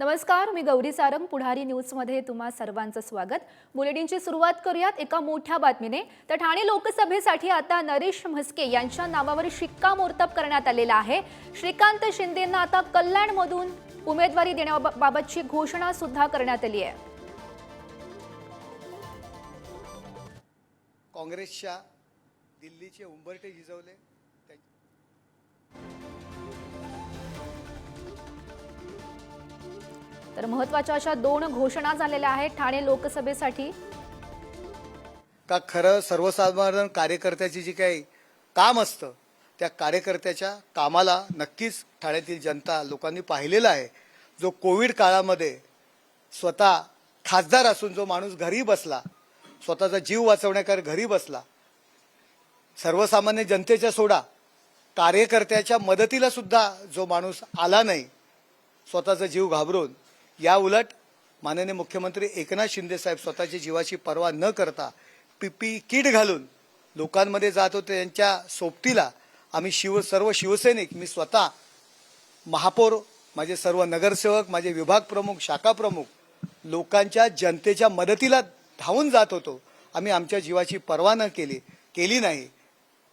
नमस्कार मी गौरी सारंग पुढारी न्यूजमध्ये तुम्हा सर्वांचं स्वागत. बुलेटिनची सुरुवात करूयात एका मोठ्या बातमीने. तर ठाणे लोकसभेसाठी आता नरेश म्हस्के यांच्या नावावर शिक्कामोर्तब करण्यात आलेला आहे. श्रीकांत शिंदेंना आता कल्याणमधून उमेदवारी देण्याबाबतची घोषणा सुद्धा करण्यात आली आहे. काँग्रेसच्या दिल्लीचे उंबरटे झिजवले. तर महत्त्वाच्या अशा दोन घोषणा झालेल्या आहेत ठाणे लोकसभेसाठी. का खरं सर्वसाधारण कार्यकर्त्याची जी काही काम असतं त्या कार्यकर्त्याच्या कामाला नक्कीच ठाण्यातील जनता लोकांनी पाहिलेलं आहे. जो कोविड काळामध्ये स्वतः खासदार असून जो माणूस घरी बसला स्वतःचा जीव वाचवण्याकर घरी बसला सर्वसामान्य जनतेच्या सोडा कार्यकर्त्याच्या मदतीला सुद्धा जो माणूस आला नाही स्वतःचा जीव घाबरून या उलट माननीय मुख्यमंत्री एकनाथ शिंदे साहेब स्वतःच्या जीवाची पर्वा न करता पीपी किट घालून लोकांमध्ये जात होते. त्यांच्या सोबतीला आम्ही शिव सर्व शिवसैनिक मी स्वतः महापौर माझे सर्व नगरसेवक माझे विभाग प्रमुख शाखा प्रमुख लोकांच्या जनतेच्या मदतीला धावून जात होतो. आम्ही आमच्या जीवाची पर्वा न केली केली नाही.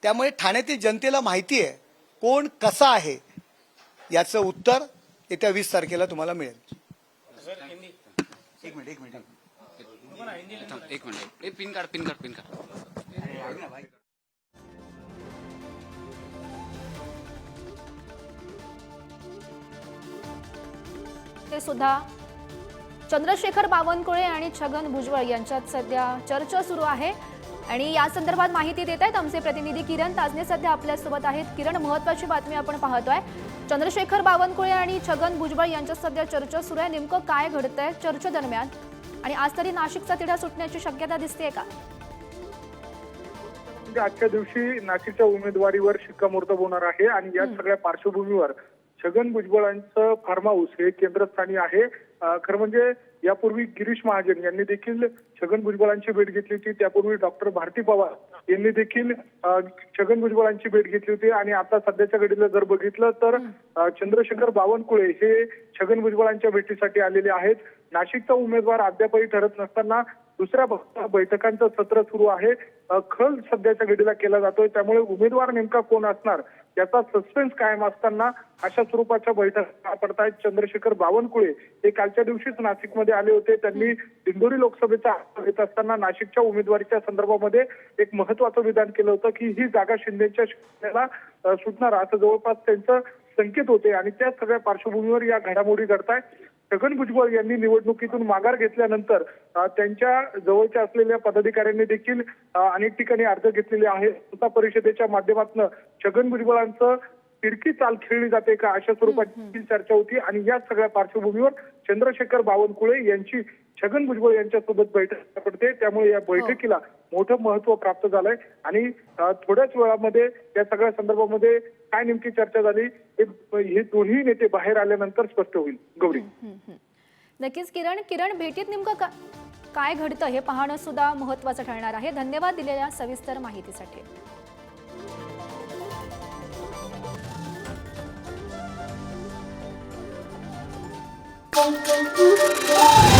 त्यामुळे ठाण्यातील जनतेला माहिती आहे कोण कसा आहे याचं उत्तर येत्या वीस तारखेला तुम्हाला मिळेल. एक मिनट एक मिनट थांब, एक मिनिट. ए पिन काढ पिन काढ पिन काढ. ते सुद्धा चंद्रशेखर बावनकुळे आणि छगन भुजबळ यांच्यात सध्या चर्चा सुरू आहे. आणि या संदर्भात माहिती देत आहेत आमचे प्रतिनिधी किरण ताजने सध्या आपल्यासोबत आहेत. किरण महत्वाची बातमी आपण पाहतोय. चंद्रशेखर बावनकुळे आणि छगन भुजबळ यांच्यात सध्या चर्चा सुरू आहे. नेमकं काय घडतंय चर्चेदरम्यान आणि आज तरी नाशिकचा तिढा सुटण्याची शक्यता दिसते का? म्हणजे आजच्या दिवशी नाशिकच्या उमेदवारीवर शिक्कामोर्तब होणार आहे. आणि या सगळ्या पार्श्वभूमीवर छगन भुजबळांचं फार्म हाऊस हे केंद्रस्थानी आहे. खरं म्हणजे यापूर्वी गिरीश महाजन यांनी देखील छगन भुजबळांची भेट घेतली होती. त्यापूर्वी डॉक्टर भारती पवार यांनी देखील छगन भुजबळांची भेट घेतली होती. आणि आता सध्याच्या घडीला जर बघितलं तर चंद्रशेखर बावनकुळे हे छगन भुजबळांच्या भेटीसाठी आलेले आहेत. नाशिकचा उमेदवार अद्यापही ठरत नसताना दुसऱ्या बैठकांचं सत्र सुरू आहे. खल सध्याच्या घडीला केला जातोय. त्यामुळे उमेदवार नेमका कोण असणार? याचा सस्पेन्स कायम असताना अशा स्वरूपाच्या बैठका पडतायत? चंद्रशेखर बावनकुळे हे कालच्या दिवशीच नाशिकमध्ये आले होते. त्यांनी दिंडोरी लोकसभेचा घेत असताना नाशिकच्या उमेदवारीच्या संदर्भामध्ये एक महत्वाचं विधान केलं होतं की ही जागा शिंदेच्या शिवसेनेला सुटणार. असं जवळपास त्यांचं संकेत होते. आणि त्या सगळ्या पार्श्वभूमीवर या घडामोडी घडतायत. छगन भुजबळ यांनी निवडणुकीतून माघार घेतल्यानंतर त्यांच्या जवळच्या असलेल्या पदाधिकाऱ्यांनी देखील अनेक ठिकाणी अर्ज घेतलेले आहेत. स्वतः परिषदेच्या माध्यमातून छगन भुजबळांचं तिरकी चाल खेळली जाते का अशा स्वरूपाची चर्चा होती. आणि या सगळ्या पार्श्वभूमीवर चंद्रशेखर बावनकुळे यांची छगन भुजबळ यांच्यासोबत बैठक पडते. त्यामुळे या बैठकीला मोठं महत्त्व प्राप्त झालंय. आणि थोड्याच वेळामध्ये या सगळ्या संदर्भामध्ये काय नेमकी चर्चा झाली हे हे दोन्ही नेते बाहेर आल्यानंतर स्पष्ट होईल. गौरी. नक्कीच किरण किरण भेटीत नेमकं का काय घडतं हे पाहणं सुद्धा महत्वाचं ठरणार आहे. धन्यवाद दिलेल्या सविस्तर माहितीसाठी. Thank you.